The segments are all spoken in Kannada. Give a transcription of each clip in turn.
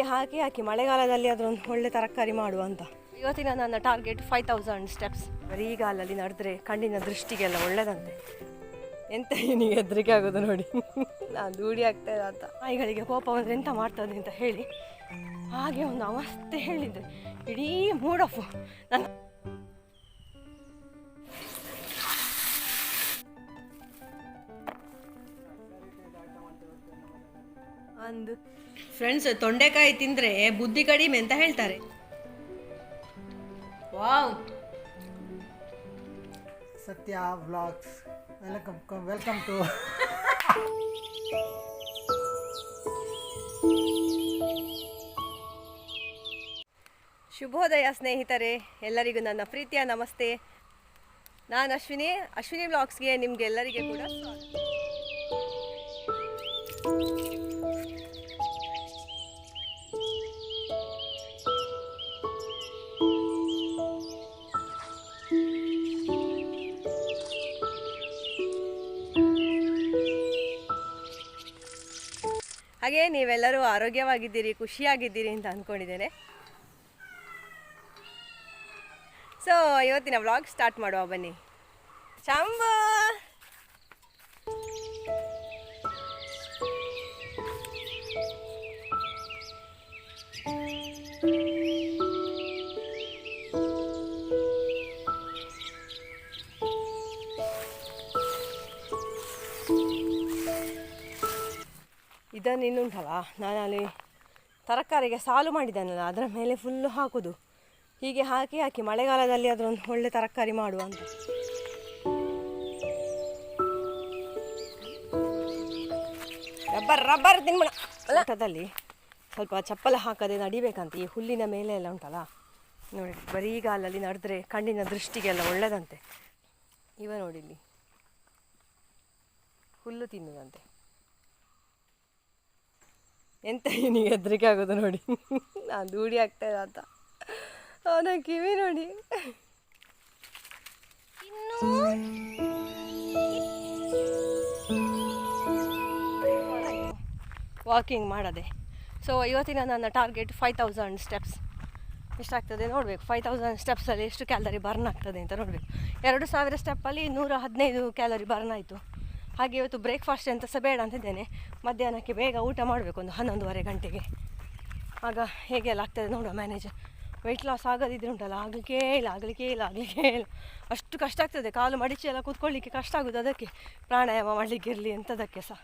ಹೀಗೆ ಹಾಕಿ ಹಾಕಿ ಮಳೆಗಾಲದಲ್ಲಿ ಅದೊಂದು ಒಳ್ಳೆ ತರಕಾರಿ ಮಾಡುವ ಅಂತ. ಇವತ್ತಿನ ನನ್ನ ಟಾರ್ಗೆಟ್ ಫೈವ್ ತೌಸಂಡ್ ಸ್ಟೆಪ್ಸ್ ಬರೀಗಾಲಲ್ಲಿ ನಡೆದ್ರೆ ಕಣ್ಣಿನ ದೃಷ್ಟಿಗೆಲ್ಲ ಒಳ್ಳೆದಂತೆ. ಎಂತ ನಿನಗೆ ಹೆದರಿಕೆ ಆಗೋದು ನೋಡಿ. ನಾನು ದೂಡಿ ಆಗ್ತಾ ಇಲ್ಲ ಅಂತ. ನಾಯಿಗಳಿಗೆ ಕೋಪ ಬಂದರೆ ಎಂತ ಮಾಡ್ತದೆ ಅಂತ ಹೇಳಿ. ಹಾಗೆ ಒಂದು ಅವಸ್ಥೆ ಹೇಳಿದ್ದೆ ಇಡೀ ಮೂಡ್ ಆಫ್ ನನ್ನ ಒಂದು ಫ್ರೆಂಡ್ಸ್ ತೊಂಡೆಕಾಯಿ ತಿಂದರೆ ಬುದ್ಧಿ ಕಡಿಮೆ ಅಂತ ಹೇಳ್ತಾರೆ. ವಾವ್ ಸತ್ಯ ವ್ಲಾಗ್ಸ್. ವೆಲ್ಕಮ್ ವೆಲ್ಕಮ್ ಟು ಶುಭೋದಯ ಸ್ನೇಹಿತರೆ ಎಲ್ಲರಿಗೂ ನನ್ನ ಪ್ರೀತಿಯ ನಮಸ್ತೆ. ನಾನು ಅಶ್ವಿನಿ ಅಶ್ವಿನಿ ಬ್ಲಾಗ್ಸ್ಗೆ ನಿಮ್ಗೆಲ್ಲರಿಗೆ ಕೂಡ ಸ್ವಾಗತ. ಹಾಗೆ ನೀವೆಲ್ಲರೂ ಆರೋಗ್ಯವಾಗಿದ್ದೀರಿ ಖುಷಿಯಾಗಿದ್ದೀರಿ ಅಂತ ಅಂದ್ಕೊಂಡಿದ್ದೇನೆ ಸೊ ಇವತ್ತಿನ ವ್ಲಾಗ್ ಸ್ಟಾರ್ಟ್ ಮಾಡುವ ಬನ್ನಿ. ಶಾಂಬ ಇದನ್ನು ನಾನು ಅಲ್ಲಿ ತರಕಾರಿಗೆ ಸಾಲು ಮಾಡಿದ್ದೇನಲ್ಲ, ಅದರ ಮೇಲೆ ಫುಲ್ಲು ಹಾಕೋದು. ಹೀಗೆ ಹಾಕಿ ಹಾಕಿ ಮಳೆಗಾಲದಲ್ಲಿ ಅದರೊಂದು ಒಳ್ಳೆ ತರಕಾರಿ ಮಾಡುವ ಅಂತ. ರಬ್ಬರ್ ರಬ್ಬರ್ ತಿನ್ಬಿಡ. ಸ್ವಲ್ಪ ಚಪ್ಪಲ ಹಾಕದೆ ನಡಿಬೇಕಂತ ಈ ಹುಲ್ಲಿನ ಮೇಲೆ ಎಲ್ಲ ಉಂಟಲ್ಲ? ನೋಡಿ ಬರೀಗಾಲಲ್ಲಿ ನಡೆದ್ರೆ ಕಣ್ಣಿನ ದೃಷ್ಟಿಗೆಲ್ಲ ಒಳ್ಳೆದಂತೆ. ಇವ ನೋಡಿಲ್ಲಿ ಹುಲ್ಲು ತಿನ್ನುದಂತೆ. ಎಂತ ನಿನಗೆ ಹೆದರಿಕೆ ಆಗೋದು ನೋಡಿ. ನಾನು ದೂಡಿ ಆಗ್ತಾ ಇದ್ದ ಅಂತ. ಅವನ ಕಿವಿ ನೋಡಿ. ವಾಕಿಂಗ್ ಮಾಡೋದೆ. ಸೊ ಇವತ್ತಿನ ನನ್ನ ಟಾರ್ಗೆಟ್ ಫೈವ್ ತೌಸಂಡ್ ಸ್ಟೆಪ್ಸ್ ಎಷ್ಟಾಗ್ತದೆ ನೋಡಬೇಕು. ಫೈವ್ ತೌಸಂಡ್ ಸ್ಟೆಪ್ಸಲ್ಲಿ ಎಷ್ಟು ಕ್ಯಾಲರಿ ಬರ್ನ್ ಆಗ್ತದೆ ಅಂತ ನೋಡಬೇಕು. ಎರಡು ಸಾವಿರ ಸ್ಟೆಪ್ಪಲ್ಲಿ ನೂರ ಹದಿನೈದು ಕ್ಯಾಲರಿ ಬರ್ನ್ ಆಯಿತು. ಹಾಗೆ ಇವತ್ತು ಬ್ರೇಕ್ಫಾಸ್ಟ್ ಎಂತ ಸಹ ಬೇಡ ಅಂತಿದ್ದೇನೆ ಮಧ್ಯಾಹ್ನಕ್ಕೆ ಬೇಗ ಊಟ ಮಾಡಬೇಕು ಒಂದು ಹನ್ನೊಂದುವರೆ ಗಂಟೆಗೆ. ಆಗ ಹೇಗೆಲ್ಲ ಆಗ್ತದೆ ನೋಡುವ ಮ್ಯಾನೇಜ್ ವೆಯ್ಟ್ ಲಾಸ್ ಆಗೋದಿದ್ರೆ ಉಂಟಲ್ಲ, ಆಗಲಿಕ್ಕೆ ಇಲ್ಲ ಆಗಲಿಕ್ಕೆ ಇಲ್ಲ ಆಗಲಿಕ್ಕೆ ಇಲ್ಲ. ಅಷ್ಟು ಕಷ್ಟ ಆಗ್ತದೆ, ಕಾಲು ಮಡಿಚಿ ಎಲ್ಲ ಕೂತ್ಕೊಳ್ಳಿಕ್ಕೆ ಕಷ್ಟ ಆಗೋದು ಅದಕ್ಕೆ. ಪ್ರಾಣಾಯಾಮ ಮಾಡಲಿಕ್ಕೆ ಇರಲಿ ಎಂಥದಕ್ಕೆ ಸಹ.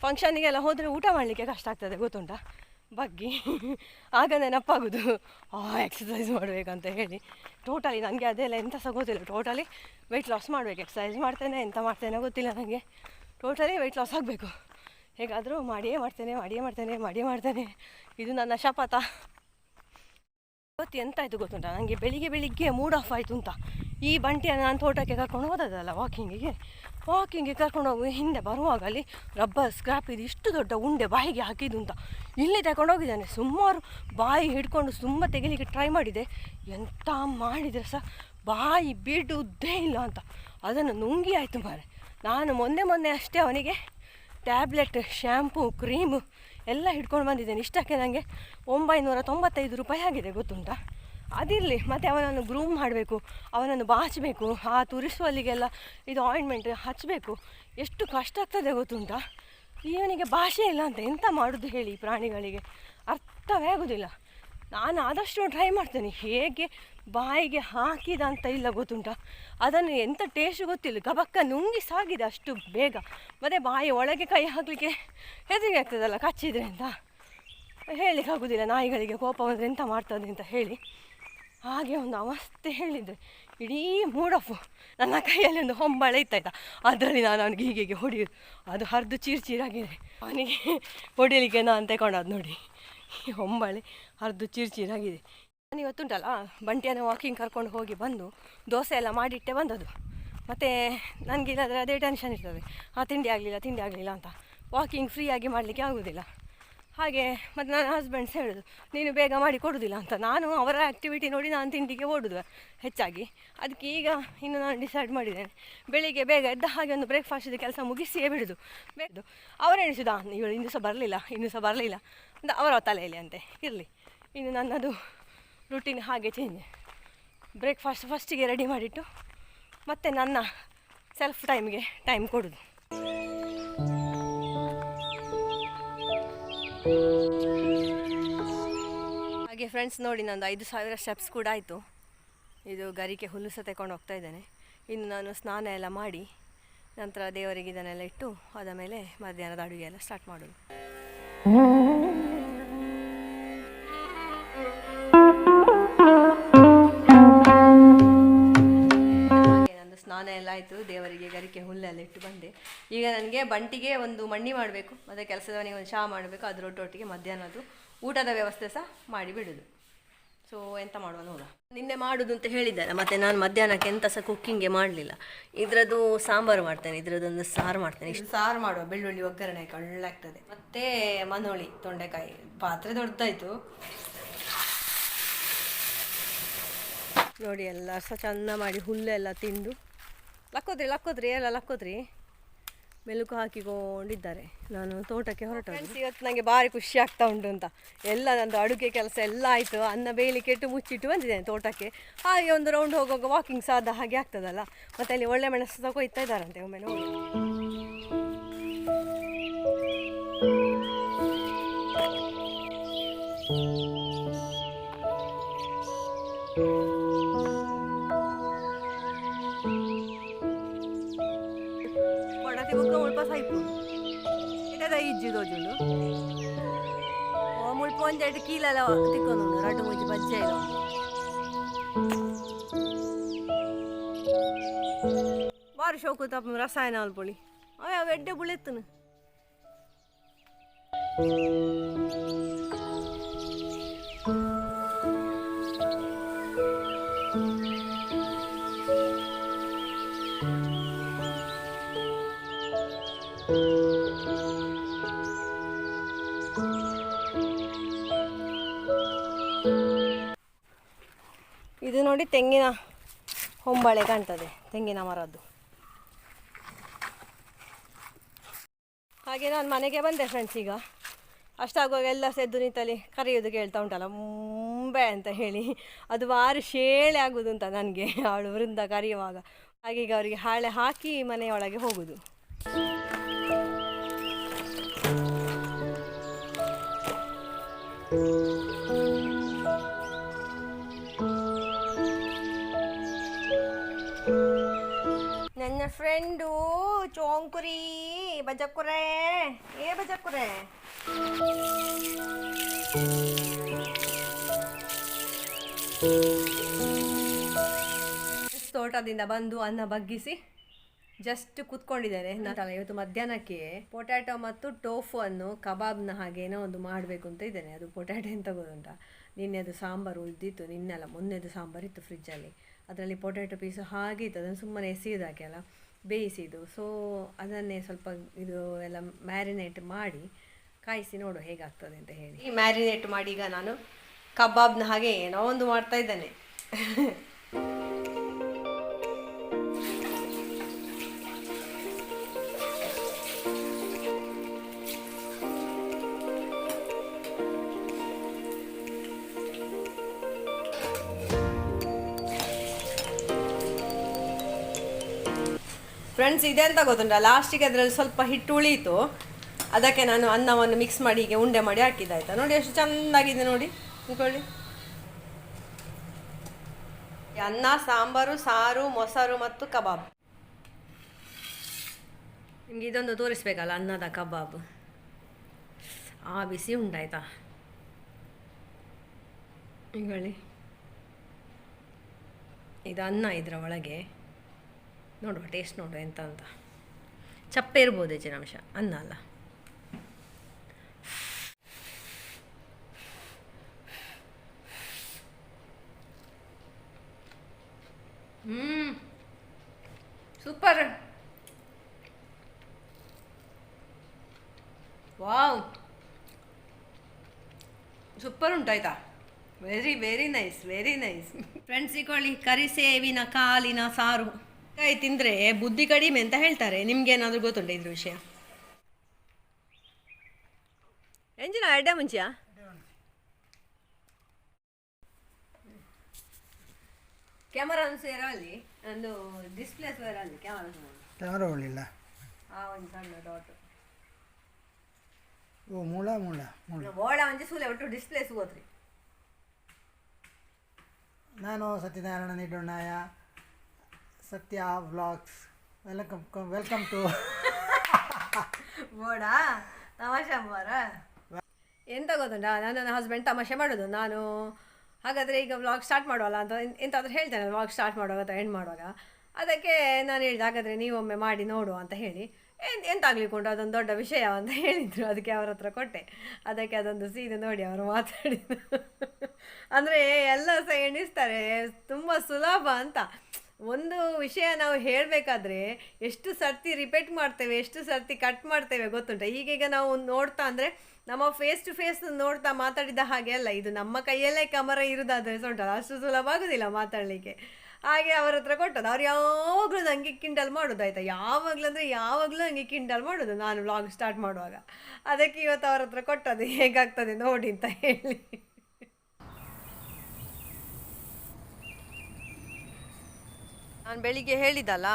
ಫಂಕ್ಷನಿಗೆಲ್ಲ ಹೋದರೆ ಊಟ ಮಾಡಲಿಕ್ಕೆ ಕಷ್ಟ ಆಗ್ತದೆ, ಗೊತ್ತುಂಟಾ? ಬಗ್ಗಿ. ಆಗ ನೆನಪಾಗೋದು. ಆ ಎಕ್ಸಸೈಸ್ ಮಾಡಬೇಕಂತ ಹೇಳಿ. ಟೋಟಲಿ ನನಗೆ ಅದೆಲ್ಲ ಎಂಥ ಸಹ ಗೊತ್ತಿಲ್ಲ. ಟೋಟಲಿ ವೆಯ್ಟ್ ಲಾಸ್ ಮಾಡಬೇಕು ಎಕ್ಸಸೈಸ್ ಮಾಡ್ತೇನೆ ಎಂಥ ಮಾಡ್ತೇನೆ ಗೊತ್ತಿಲ್ಲ ನನಗೆ ಟೋಟಲಿ ವೆಯ್ಟ್ ಲಾಸ್ ಆಗಬೇಕು. ಹೇಗಾದರೂ ಮಾಡಿಯೇ ಮಾಡ್ತೇನೆ ಮಾಡಿಯೇ ಮಾಡ್ತೇನೆ ಮಾಡಿಯೇ ಮಾಡ್ತೇನೆ. ಇದು ನನ್ನ ಶಪಾತ ಇವತ್ತು ಎಂತ ಆಯಿತು ಗೊತ್ತುಂಟ? ನನಗೆ ಬೆಳಿಗ್ಗೆ ಬೆಳಿಗ್ಗೆ ಮೂಡ್ ಆಫ್ ಆಯಿತು ಅಂತ. ಈ ಬಂಟಿಯನ್ನು ನಾನು ತೋಟಕ್ಕೆ ಕರ್ಕೊಂಡು ಹೋದದಲ್ಲ ವಾಕಿಂಗಿಗೆ ವಾಕಿಂಗಿಗೆ ಕರ್ಕೊಂಡು ಹೋಗಿ ಹಿಂದೆ ಬರುವಾಗ ಅಲ್ಲಿ ರಬ್ಬರ್ ಸ್ಕ್ರಾಪ್ ಇದು ಇಷ್ಟು ದೊಡ್ಡ ಉಂಡೆ ಬಾಯಿಗೆ ಹಾಕಿದ್ದು ಅಂತ. ಇಲ್ಲಿ ತಗೊಂಡು ಹೋಗಿದ್ದಾನೆ. ಸುಮಾರು ಬಾಯಿ ಹಿಡ್ಕೊಂಡು ತುಂಬ ತೆಗಿಲಿಕ್ಕೆ ಟ್ರೈ ಮಾಡಿದೆ. ಎಂಥ ಮಾಡಿದರೆ ಸಹ ಬಾಯಿ ಬಿಡುವುದೇ ಇಲ್ಲ ಅಂತ. ಅದನ್ನು ನುಂಗಿ ಆಯಿತು ಮಾರೆ ನಾನು ಮೊನ್ನೆ ಮೊನ್ನೆ ಅಷ್ಟೇ ಅವನಿಗೆ ಟ್ಯಾಬ್ಲೆಟ್, ಶ್ಯಾಂಪು, ಕ್ರೀಮು ಎಲ್ಲ ಹಿಡ್ಕೊಂಡು ಬಂದಿದ್ದೇನೆ. ಇಷ್ಟಕ್ಕೆ ನನಗೆ ಒಂಬೈನೂರ ತೊಂಬತ್ತೈದು ರೂಪಾಯಿ ಆಗಿದೆ, ಗೊತ್ತುಂಟ? ಅದಿರಲಿ, ಮತ್ತು ಅವನನ್ನು ಗ್ರೂಮ್ ಮಾಡಬೇಕು, ಅವನನ್ನು ಬಾಚಬೇಕು, ಆ ತುರಿಸುವಲ್ಲಿಗೆಲ್ಲ ಇದು ಆಯಿಂಟ್ಮೆಂಟ್ ಹಚ್ಚಬೇಕು ಎಷ್ಟು ಕಷ್ಟ ಆಗ್ತದೆ ಗೊತ್ತುಂಟಾ? ಇವನಿಗೆ ಭಾಷೆ ಇಲ್ಲ ಅಂತ ಎಂಥ ಮಾಡೋದು ಹೇಳಿ ಪ್ರಾಣಿಗಳಿಗೆ? ಅರ್ಥವೇ ಆಗೋದಿಲ್ಲ. ನಾನು ಆದಷ್ಟು ಟ್ರೈ ಮಾಡ್ತೇನೆ. ಹೇಗೆ ಬಾಯಿಗೆ ಹಾಕಿದ ಅಂತ ಇಲ್ಲ ಗೊತ್ತುಂಟ? ಅದನ್ನು ಎಂಥ ಟೇಸ್ಟ್ ಗೊತ್ತಿಲ್ಲ. ಗಬಕ್ಕ ನುಂಗಿ ಸಾಗಿದೆ ಅಷ್ಟು ಬೇಗ. ಮತ್ತು ಬಾಯಿ ಒಳಗೆ ಕೈ ಹಾಕಲಿಕ್ಕೆ ಹೆದರಿಕೆ ಆಗ್ತದಲ್ಲ, ಕಚ್ಚಿದ್ರೆ ಅಂತ ಹೇಳಲಿಕ್ಕೆ ಆಗೋದಿಲ್ಲ. ನಾಯಿಗಳಿಗೆ ಕೋಪ ಬಂದರೆ ಎಂತ ಮಾಡ್ತದೆ ಅಂತ ಹೇಳಿ. ಹಾಗೆ ಒಂದು ಅವಸ್ಥೆ ಹೇಳಿದರೆ ಇಡೀ ಮೂಡ್ ನನ್ನ ಕೈಯಲ್ಲಿ ಒಂದು ಹೊಂಬಳೆ ಇತ್ತಾಯ್ತಾ ಅದರಲ್ಲಿ ನಾನು ಅವನಿಗೆ ಹೀಗೆ ಹೊಡೆಯೋದು. ಅದು ಹರಿದು ಚೀರ್ ಚೀರಾಗಿದೆ. ಅವನಿಗೆ ಹೊಡಿಲಿಕ್ಕೆ ನಾನು ತಗೊಂಡದ್ದು ನೋಡಿ. ಹೊಂಬಾಳೆ ಅರ್ಧ ಚಿರ್ಚಿರಾಗಿದೆ ನಾನು ಇವತ್ತುಂಟಲ್ಲ, ಬಂಟಿಯನ್ನು ವಾಕಿಂಗ್ ಕರ್ಕೊಂಡು ಹೋಗಿ ಬಂದು ದೋಸೆ ಎಲ್ಲ ಮಾಡಿಟ್ಟೆ ಬಂದದ್ದು. ಮತ್ತು ನನಗೆ ಇಲ್ಲಾದರೆ ಅದೇ ಟೆನ್ಷನ್ ಇರ್ತದೆ. ಆ, ತಿಂಡಿ ಆಗಲಿಲ್ಲ ತಿಂಡಿ ಆಗಲಿಲ್ಲ ಅಂತ ವಾಕಿಂಗ್ ಫ್ರೀಯಾಗಿ ಮಾಡಲಿಕ್ಕೆ ಆಗೋದಿಲ್ಲ. ಹಾಗೆ ಮತ್ತು ನನ್ನ ಹಸ್ಬೆಂಡ್ಸ್ ಹೇಳೋದು ನೀನು ಬೇಗ ಮಾಡಿ ಕೊಡೋದಿಲ್ಲ ಅಂತ. ನಾನು ಅವರ ಆ್ಯಕ್ಟಿವಿಟಿ ನೋಡಿ ನಾನು ತಿಂಡಿಗೆ ಓಡೋದು ಹೆಚ್ಚಾಗಿ. ಅದಕ್ಕೆ ಈಗ ಇನ್ನು ನಾನು ಡಿಸೈಡ್ ಮಾಡಿದ್ದೇನೆ. ಬೆಳಿಗ್ಗೆ ಬೇಗ ಎದ್ದ ಹಾಗೆ ಒಂದು ಬ್ರೇಕ್ಫಾಸ್ಟಿದ ಕೆಲಸ ಮುಗಿಸಿಯೇ ಬಿಡೋದು. ಬೇಡದು ಅವರೆಣಿಸಿದ ಇವಳು ಇನ್ನೂ ಸಹ ಬರಲಿಲ್ಲ ಇನ್ನೂ ಸಹ ಬರಲಿಲ್ಲ. ಅವರ ತಲೆಯಲ್ಲಿ ಅಂತೆ. ಇರಲಿ. ಇನ್ನು ನನ್ನದು ರುಟೀನ್ ಹಾಗೆ ಚೇಂಜ್ ಬ್ರೇಕ್ಫಾಸ್ಟ್ ಫಸ್ಟಿಗೆ ರೆಡಿ ಮಾಡಿಟ್ಟು ಮತ್ತು ನನ್ನ ಸೆಲ್ಫ್ ಟೈಮ್ಗೆ ಟೈಮ್ ಕೊಡೋದು. ಹಾಗೆ ಫ್ರೆಂಡ್ಸ್ ನೋಡಿ ನಂದು ಐದು ಸಾವಿರ ಸ್ಟೆಪ್ಸ್ ಕೂಡ ಆಯಿತು. ಇದು ಗರಿಕೆ ಹುಲ್ಲು ಸಹ ತಗೊಂಡು ಹೋಗ್ತಾ ಇದ್ದೇನೆ. ಇನ್ನು ನಾನು ಸ್ನಾನ ಎಲ್ಲ ಮಾಡಿ ನಂತರ ದೇವರಿಗೆ ಇದನ್ನೆಲ್ಲ ಇಟ್ಟು ಅದ ಮೇಲೆ ಮಧ್ಯಾಹ್ನದ ಅಡುಗೆ ಎಲ್ಲ ಸ್ಟಾರ್ಟ್ ಮಾಡೋದು. ಗರಿಕೆ ಹುಲ್ಲೆಲ್ಲ ಇಟ್ಟು ಬಂದೆ. ಈಗ ನನಗೆ ಬಂಟಿಗೆ ಒಂದು ಮಣ್ಣಿ ಮಾಡಬೇಕು, ಮತ್ತು ಕೆಲಸದವನಿಗೆ ಒಂದು ಚಹಾ ಮಾಡಬೇಕು ಅದರೊಟ್ಟೊಟ್ಟಿಗೆ ಮಧ್ಯಾಹ್ನದ್ದು ಊಟದ ವ್ಯವಸ್ಥೆ ಸಹ ಮಾಡಿ ಬಿಡೋದು. ಸೊ ಎಂತ ಮಾಡುವ ನೋಡ ನಿನ್ನೆ ಮಾಡುದು ಅಂತ ಹೇಳಿದ್ದಾರೆ ಮತ್ತು ನಾನು ಮಧ್ಯಾಹ್ನಕ್ಕೆ ಎಂತ ಸಹ ಕುಕ್ಕಿಂಗ್ಗೆ ಮಾಡಲಿಲ್ಲ. ಇದರದ್ದು ಸಾಂಬಾರು ಮಾಡ್ತೇನೆ, ಇದರದ್ದೊಂದು ಸಾರು ಮಾಡ್ತೇನೆ. ಇಷ್ಟು ಸಾರು ಮಾಡುವ, ಬೆಳ್ಳುಳ್ಳಿ, ಒಗ್ಗರಣೆ, ಕಳ್ಳಾಗ್ತದೆ. ಮತ್ತೆ ಮನೋಳಿ, ತೊಂಡೆಕಾಯಿ, ಪಾತ್ರೆ ದೊಡ್ಡದಾಯಿತು. ನೋಡಿ ಎಲ್ಲ ಸಹ ಚೆಂದ ಮಾಡಿ ಹುಲ್ಲೆಲ್ಲ ತಿಂದು. ಲಕ್ಕೋದ್ರಿ ಲಕ್ಕೋದ್ರಿ, ಎಲ್ಲ ಲಕ್ಕೋದ್ರಿ. ಮೆಲುಕು ಹಾಕಿಕೊಂಡಿದ್ದಾರೆ. ನಾನು ತೋಟಕ್ಕೆ ಹೊರಟ ಇವತ್ತು ನನಗೆ ಭಾರಿ ಖುಷಿ ಆಗ್ತಾ ಉಂಟು ಅಂತ. ಎಲ್ಲ ನಂದು ಅಡುಗೆ ಕೆಲಸ ಎಲ್ಲ ಆಯಿತು. ಅನ್ನ ಬೇಯಲಿಕ್ಕೆ ಇಟ್ಟು ಮುಚ್ಚಿಟ್ಟು ಬಂದಿದ್ದೇನೆ ತೋಟಕ್ಕೆ. ಹಾಗೆ ಒಂದು ರೌಂಡ್ ಹೋಗುವಾಗ ವಾಕಿಂಗ್ ಸಹ ಆದ ಹಾಗೆ ಆಗ್ತದಲ್ಲ. ಮತ್ತೆ ಅಲ್ಲಿ ಒಳ್ಳೆ ಮೆಣಸು ತಗೊಯ್ತಾ ಇದ್ದಾರಂತೆ ಒಮ್ಮೆ ನೋಡಿ. ఇప్పుడు ఎటద ఇజ్జిదో చూడు మామూలు పొంచేటి కీలలో తిక్కొనుండు రెండు మూచి పచ్చేది వారు షోకు తప్ప రసాయనాలు పొడి అవి అవి ఎడ్డే బుల్లెత్తును ಇದು ನೋಡಿ ತೆಂಗಿನ ಹೊಂಬಳೆ ಕಾಣ್ತದೆ, ತೆಂಗಿನ ಮರದ್ದು. ಹಾಗೆ ನಾನು ಮನೆಗೆ ಬಂದೆ ಫ್ರೆಂಡ್ಸ್ ಈಗ. ಅಷ್ಟಾಗುವಾಗ ಎಲ್ಲ ಸೆದ್ದು ನಿಂತಲ್ಲಿ ಕರೆಯೋದು ಕೇಳ್ತಾ ಉಂಟಲ್ಲ, ಮುಂಬೆ ಅಂತ ಹೇಳಿ. ಅದು ಭಾರಿ ಶೇಳೆ ಆಗೋದು ಅಂತ ನನಗೆ, ಅವಳು ವೃಂದ ಕರೆಯುವಾಗ. ಹಾಗೀಗ ಅವರಿಗೆ ಹಾಳೆ ಹಾಕಿ ಮನೆಯೊಳಗೆ ಹೋಗುದು. ಫ್ರೆಂಡು ಚೋಂಕುರಿ ಬಜಕ್ಕುರೆ ಏ ಬಜಕ್ಕುರೆ ತೋಟದಿಂದ ಬಂದು ಅನ್ನ ಬಗ್ಗಿಸಿ ಜಸ್ಟ್ ಕೂತ್ಕೊಂಡಿದ್ದೇನೆ. ನಾನು ಇವತ್ತು ಮಧ್ಯಾಹ್ನಕ್ಕೆ ಪೊಟ್ಯಾಟೊ ಮತ್ತು ಟೋಫು ಅನ್ನು ಕಬಾಬ್ನ ಹಾಗೇನೋ ಒಂದು ಮಾಡಬೇಕು ಅಂತ ಇದ್ದೇನೆ. ಅದು ಪೊಟ್ಯಾಟೊ ಎಂತ ಗೊತ್ತುಂಟ? ನಿನ್ನೆದು ಸಾಂಬಾರು ಉಳಿದಿತ್ತು. ನಿನ್ನೆಲ್ಲ ಮೊನ್ನೆದು ಸಾಂಬಾರು ಇತ್ತು ಫ್ರಿಜ್ಜಲ್ಲಿ ಅದರಲ್ಲಿ ಪೊಟ್ಯಾಟೊ ಪೀಸು ಹಾಗೆ ಇತ್ತು. ಅದನ್ನು ಸುಮ್ಮನೆ ಎಸೆಯೋದಾಕೆ ಅಲ್ಲ. ಬೇಯಿಸಿದ್ದು. ಸೊ ಅದನ್ನೇ ಸ್ವಲ್ಪ ಇದು ಎಲ್ಲ ಮ್ಯಾರಿನೇಟ್ ಮಾಡಿ ಕಾಯಿಸಿ ನೋಡು ಹೇಗಾಗ್ತದೆ ಅಂತ ಹೇಳಿ. ಈ ಮ್ಯಾರಿನೇಟ್ ಮಾಡಿ ಈಗ ನಾನು ಕಬಾಬ್ನ ಹಾಗೆ ಏನೋ ಒಂದು ಮಾಡ್ತಾ ಇದ್ದೇನೆ. ಫ್ರೆಂಡ್ಸ್ ಇದೆ ಅಂತ ಗೊತ್ತುಂಟ? ಲಾಸ್ಟಿಗೆ ಅದರಲ್ಲಿ ಸ್ವಲ್ಪ ಹಿಟ್ಟು ಉಳಿಯಿತು. ಅದಕ್ಕೆ ನಾನು ಅನ್ನವನ್ನು ಮಿಕ್ಸ್ ಮಾಡಿ ಹೀಗೆ ಉಂಡೆ ಮಾಡಿ ಹಾಕಿದ್ದಾಯ್ತಾ ನೋಡಿ, ಎಷ್ಟು ಚೆಂದಾಗಿದೆ ನೋಡಿ. ಅಂದ್ಕೊಳ್ಳಿ ಅನ್ನ, ಸಾಂಬಾರು, ಸಾರು, ಮೊಸರು ಮತ್ತು ಕಬಾಬ್. ನಿಮ್ಗೆ ಇದೊಂದು ತೋರಿಸ್ಬೇಕಲ್ಲ, ಅನ್ನದ ಕಬಾಬ್. ಆ ಬಿಸಿ ಉಂಟಾಯ್ತಾ? ಈಗಳಿ ಇದು ಅನ್ನ ಇದರ ಒಳಗೆ ನೋಡುವ ಟೇಸ್ಟ್ ನೋಡುವ ಎಂತ ಅಂತ ಚಪ್ಪೆ ಇರ್ಬೋದು ಹೆಚ್ಚಿನ ಅಂಶ ಅನ್ನ ಅಲ್ಲ hmm. Super. Wow. Super ಉಂಟಾಯ್ತಾ very very nice very nice friends ಇಕೊಳ್ಳಿ ಕರಿಸೇವಿನ ಕಾಲಿನ ಸಾರು. ಕಾಯಿ ತಿಂದರೆ ಬುದ್ಧಿ ಕಡಿಮೆ ಅಂತ ಹೇಳ್ತಾರೆ. ನಿಮ್ಗೆ ಏನಾದರೂ ಗೊತ್ತುಂಟ ಇದ್ರ ವಿಷಯ? ಎಂಜಿನ ಅಡ್ಡ ಮುಂಚೆಯಾ? ಕ್ಯಾಮರಾ ಸೇರ ಅಲ್ಲಿ. ಒಂದು ಡಿಸ್ಪ್ಲೇಸ್ ಸೇರಲ್ಲಿ ಕ್ಯಾಮರಾ ಕ್ಯಾಮರಾ ಒಳ್ಳಿಲ್ಲ. ಆ ಒಂದು ಸಣ್ಣ ಡಾಟ್ ಓ ಮೂಳ ಮೂಳ ಮೂಳ ಓಳ ಒಂಜಿ ಸೂಲೆ ಒಟ್ಟು ಡಿಸ್ಪ್ಲೇಸ್ ಸಿಗೋತ್ರಿ ನಾನು Satyanarayana ನಿಡೋಣ್ಣಾಯ Satya vlogs welcome welcome to ಬೋಡಾ ತಮಾಷೆ ಅಂಬಾರ ಎಂತ ಗೊತ್ತುಂಟಾ? ನಾನು ನನ್ನ ಹಸ್ಬೆಂಡ್ ತಮಾಷೆ ಮಾಡೋದು. ನಾನು ಹಾಗಾದರೆ ಈಗ ವ್ಲಾಗ್ ಸ್ಟಾರ್ಟ್ ಮಾಡುವಲ್ಲ ಅಂತ ಎಂತಾದ್ರೂ ಹೇಳ್ತೇನೆ ವ್ಲಾಗ್ ಸ್ಟಾರ್ಟ್ ಮಾಡುವಾಗ ಅಥವಾ ಎಂಡ್ ಮಾಡುವಾಗ. ಅದಕ್ಕೆ ನಾನು ಹೇಳಿದೆ, ಹಾಗಾದರೆ ನೀವೊಮ್ಮೆ ಮಾಡಿ ನೋಡು ಅಂತ ಹೇಳಿ. ಎಂತ ಎಂತ ಆಗ್ಲಿಕ್ಕುಂಟು ಅದೊಂದು ದೊಡ್ಡ ವಿಷಯ ಅಂತ ಹೇಳಿದರು. ಅದಕ್ಕೆ ಅವ್ರ ಹತ್ರ ಕೊಟ್ಟೆ. ಅದಕ್ಕೆ ಅದೊಂದು ಸೀನ್ ನೋಡಿ ಅವರು ಮಾತಾಡಿದ್ರು. ಅಂದರೆ ಎಲ್ಲ ಸಹ ಎಣಿಸ್ತಾರೆ. ತುಂಬ ಸುಲಭ ಅಂತ. ಒಂದು ವಿಷಯ ನಾವು ಹೇಳಬೇಕಾದ್ರೆ ಎಷ್ಟು ಸರ್ತಿ ರಿಪೀಟ್ ಮಾಡ್ತೇವೆ, ಎಷ್ಟು ಸರ್ತಿ ಕಟ್ ಮಾಡ್ತೇವೆ ಗೊತ್ತುಂಟ? ಈಗೀಗ ನಾವು ನೋಡ್ತಾ ಅಂದರೆ ನಮ್ಮ ಫೇಸ್ ಟು ಫೇಸ್ ನೋಡ್ತಾ ಮಾತಾಡಿದ ಹಾಗೆ ಅಲ್ಲ, ಇದು ನಮ್ಮ ಕೈಯಲ್ಲೇ ಕಮರ ಇರುದಾದ್ರೆ ಉಂಟಲ್ಲ ಅಷ್ಟು ಸುಲಭ ಆಗೋದಿಲ್ಲ ಮಾತಾಡಲಿಕ್ಕೆ. ಹಾಗೆ ಅವ್ರ ಹತ್ರ ಕೊಟ್ಟದ್ದು, ಅವ್ರು ಯಾವಾಗಲೂ ನನಗೆ ಕಿಂಡಲ್ ಮಾಡೋದು ಆಯಿತಾ? ಯಾವಾಗಲೂ ಅಂದರೆ ಯಾವಾಗಲೂ ನನಗೆ ಕಿಂಡಲ್ ಮಾಡೋದು, ನಾನು ವ್ಲಾಗ್ ಸ್ಟಾರ್ಟ್ ಮಾಡುವಾಗ. ಅದಕ್ಕೆ ಇವತ್ತು ಅವ್ರ ಹತ್ರ ಕೊಟ್ಟದ್ದು, ಹೇಗಾಗ್ತದೆ ನೋಡಿ ಅಂತ ಹೇಳಿ. ನಾನು ಬೆಳಿಗ್ಗೆ ಹೇಳಿದ್ದಲ್ಲ,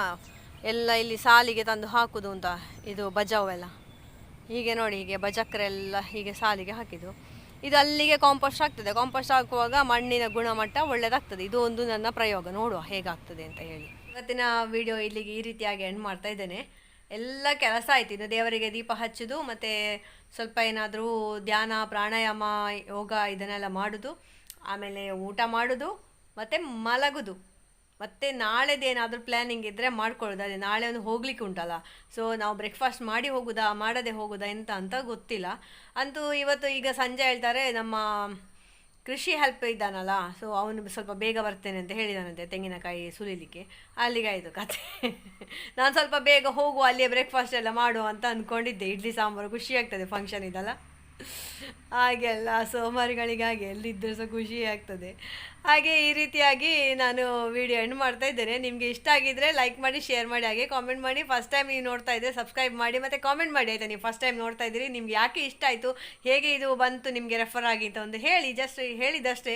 ಎಲ್ಲ ಇಲ್ಲಿ ಸಾಲಿಗೆ ತಂದು ಹಾಕುದು ಅಂತ, ಇದು ಬಜಾವೆಲ್ಲ. ಹೀಗೆ ನೋಡಿ, ಹೀಗೆ ಬಜಕ್ರೆಲ್ಲ ಹೀಗೆ ಸಾಲಿಗೆ ಹಾಕಿದ್ದು. ಇದು ಅಲ್ಲಿಗೆ ಕಾಂಪೋಸ್ಟ್ ಆಗ್ತದೆ. ಕಾಂಪೋಸ್ಟ್ ಹಾಕುವಾಗ ಮಣ್ಣಿನ ಗುಣಮಟ್ಟ ಒಳ್ಳೆಯದಾಗ್ತದೆ ಇದು ಒಂದು ನನ್ನ ಪ್ರಯೋಗ. ನೋಡುವ ಹೇಗಾಗ್ತದೆ ಅಂತ ಹೇಳಿ. ಇವತ್ತಿನ ವಿಡಿಯೋ ಇಲ್ಲಿಗೆ ಈ ರೀತಿಯಾಗಿ ಎಂಡ್ ಮಾಡ್ತಾ ಇದ್ದೇನೆ. ಎಲ್ಲ ಕೆಲಸ ಆಯ್ತು. ಇನ್ನು ದೇವರಿಗೆ ದೀಪ ಹಚ್ಚೋದು, ಮತ್ತು ಸ್ವಲ್ಪ ಏನಾದರೂ ಧ್ಯಾನ, ಪ್ರಾಣಾಯಾಮ, ಯೋಗ ಇದನ್ನೆಲ್ಲ ಮಾಡೋದು. ಆಮೇಲೆ ಊಟ ಮಾಡೋದು, ಮತ್ತು ಮಲಗೋದು. ಮತ್ತೆ ನಾಳೆದೇನಾದರೂ ಪ್ಲ್ಯಾನಿಂಗ್ ಇದ್ದರೆ ಮಾಡ್ಕೊಳ್ಳೋದು. ಅದೇ ನಾಳೆ ಒಂದು ಹೋಗ್ಲಿಕ್ಕೆ ಉಂಟಲ್ಲ. ಸೊ ನಾವು ಬ್ರೇಕ್ಫಾಸ್ಟ್ ಮಾಡಿ ಹೋಗುದಾ, ಮಾಡದೆ ಹೋಗುದಾ ಎಂತ ಅಂತ ಗೊತ್ತಿಲ್ಲ. ಅಂತೂ ಇವತ್ತು ಈಗ ಸಂಜೆ ಹೇಳ್ತಾರೆ, ನಮ್ಮ ಕೃಷಿ ಹೆಲ್ಪ್ ಇದ್ದಾನಲ್ಲ ಸೊ ಅವನು ಸ್ವಲ್ಪ ಬೇಗ ಬರ್ತೇನೆ ಅಂತ ಹೇಳಿದಾನಂತೆ ತೆಂಗಿನಕಾಯಿ ಸುಲಿಲಿಕ್ಕೆ. ಅಲ್ಲಿಗಾಯಿತು ಕತೆ ನಾನು ಸ್ವಲ್ಪ ಬೇಗ ಹೋಗುವ, ಅಲ್ಲಿಯೇ ಬ್ರೇಕ್ಫಾಸ್ಟ್ ಎಲ್ಲ ಮಾಡುವ ಅಂತ ಅಂದ್ಕೊಂಡಿದ್ದೆ ಇಡ್ಲಿ ಸಾಂಬಾರು ಖುಷಿ ಆಗ್ತದೆ ಫಂಕ್ಷನ್ ಇದಲ್ಲ. ಹಾಗೆಲ್ಲ ಸೋಮಾರಿಗಳಿಗಾಗಿ ಎಲ್ಲಿದ್ದರೂ ಸಹ ಖುಷಿ ಆಗ್ತದೆ. ಹಾಗೆ ಈ ರೀತಿಯಾಗಿ ನಾನು ವಿಡಿಯೋ ಎಂಡ್ ಮಾಡ್ತಾ ಇದ್ದೇನೆ. ನಿಮಗೆ ಇಷ್ಟ ಆಗಿದ್ರೆ ಲೈಕ್ ಮಾಡಿ ಶೇರ್ ಮಾಡಿ, ಹಾಗೆ ಕಾಮೆಂಟ್ ಮಾಡಿ. ಫಸ್ಟ್ ಟೈಮ್ ನೀವು ನೋಡ್ತಾ ಇದ್ದರೆ ಸಬ್ಸ್ಕ್ರೈಬ್ ಮಾಡಿ, ಮತ್ತು ಕಾಮೆಂಟ್ ಮಾಡಿ ಆಯಿತಾ? ನೀವು ಫಸ್ಟ್ ಟೈಮ್ ನೋಡ್ತಾ ಇದ್ದೀರಿ, ನಿಮ್ಗೆ ಯಾಕೆ ಇಷ್ಟ ಆಯಿತು? ಹೇಗೆ ಇದು ಬಂತು ನಿಮಗೆ ರೆಫರ್ ಆಗಿ ಅಂತ ಒಂದು ಹೇಳಿ ಜಸ್ಟ್ ಹೇಳಿದಷ್ಟೇ.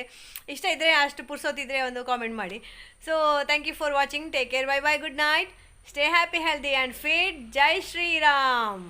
ಇಷ್ಟ ಇದ್ದರೆ ಅಷ್ಟು ಪುರ್ಸೋತಿದ್ರೆ ಒಂದು ಕಾಮೆಂಟ್ ಮಾಡಿ. So thank you for watching take care bye bye good night stay happy healthy and fit Jai Shriram